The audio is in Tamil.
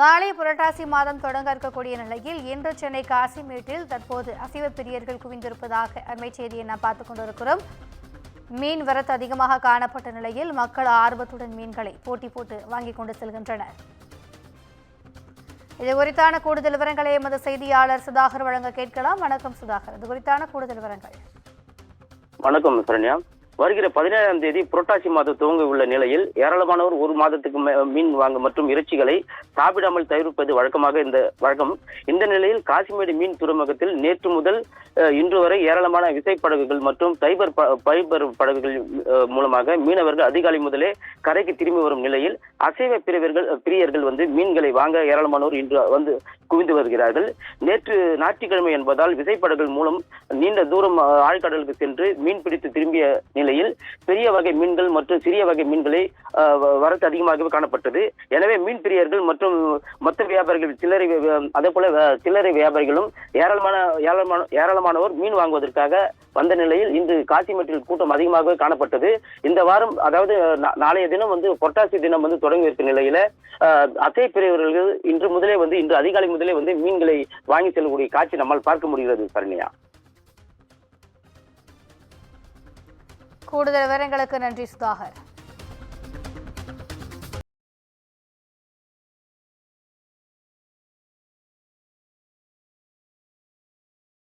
நாளை புரட்டாசி மாதம் தொடங்க இருக்கக்கூடிய நிலையில் இன்று சென்னை காசிமேட்டில் தற்போது அசைவ பிரியர்கள் குவிந்திருப்பதாக அண்மை செய்தியை நாம் பார்த்துக் கொண்டிருக்கிறோம். மீன் வரத்து அதிகமாக காணப்பட்ட நிலையில் மக்கள் ஆர்வத்துடன் மீன்களை போட்டி போட்டு வாங்கிக் கொண்டு செல்கின்றனர். இது குறித்தான கூடுதல் விவரங்களை எமது செய்தியாளர் சுதாகர் வழங்க கேட்கலாம். வணக்கம் சுதாகர். இது குறித்தான கூடுதல் விவரங்கள். வணக்கம் சரண்யா. வருகிற பதினேழாம் தேதி புரட்டாசி மாதம் துவங்க உள்ள நிலையில் ஏராளமானோர் ஒரு மாதத்துக்கு மே- மீன் வாங்க மற்றும் இறைச்சிகளை சாப்பிடாமல் தவிர்ப்பது வழக்கமாக இந்த வழக்கம். இந்த நிலையில் காசிமேடு மீன் துறைமுகத்தில் நேற்று முதல் இன்று வரை ஏராளமான விசைப்படகுகள் மற்றும் சைபர் ப- படகுகள் மூலமாக மீனவர்கள் அதிகாலை முதலே கரைக்கு திரும்பி வரும் நிலையில் அசைவ பிரிவர்கள் பிரியர்கள் வந்து மீன்களை வாங்க ஏராளமானோர் இன்று வந்து குவிந்து வருகிறார்கள். நேற்று ஞாயிற்றுக்கிழமை என்பதால் விசைப்படகுகள் மூலம் நீண்ட தூரம் ஆழ்கடலுக்கு சென்று மீன் பிடித்து திரும்பிய நிலை நிலையில் பெரிய வகை மீன்கள் மற்றும் சிறிய வகை மீன்களை வரத்து அதிகமாகவே காணப்பட்டது. எனவே மீன் பிரியர்கள் மற்றும் மொத்த வியாபாரிகள் சில்லறை அதே போல சில்லறை வியாபாரிகளும் ஏராளமான ஏராளமான ஏராளமானோர் மீன் வாங்குவதற்காக வந்த நிலையில் இன்று காசிமேட்டில் கூட்டம் அதிகமாகவே காணப்பட்டது. இந்த வாரம் அதாவது நாளைய தினம் வந்து பொட்டாசி தினம் வந்து தொடங்கி இருக்க நிலையில அஹ், அசை பிரிவர்கள் இன்று முதலே வந்து இன்று அதிகாலை முதலே வந்து மீன்களை வாங்கி செல்லக்கூடிய காட்சி நம்மால் பார்க்க முடிகிறது சரண்யா. கூடுதல் விவரங்களுக்கு நன்றி சுதாகர்.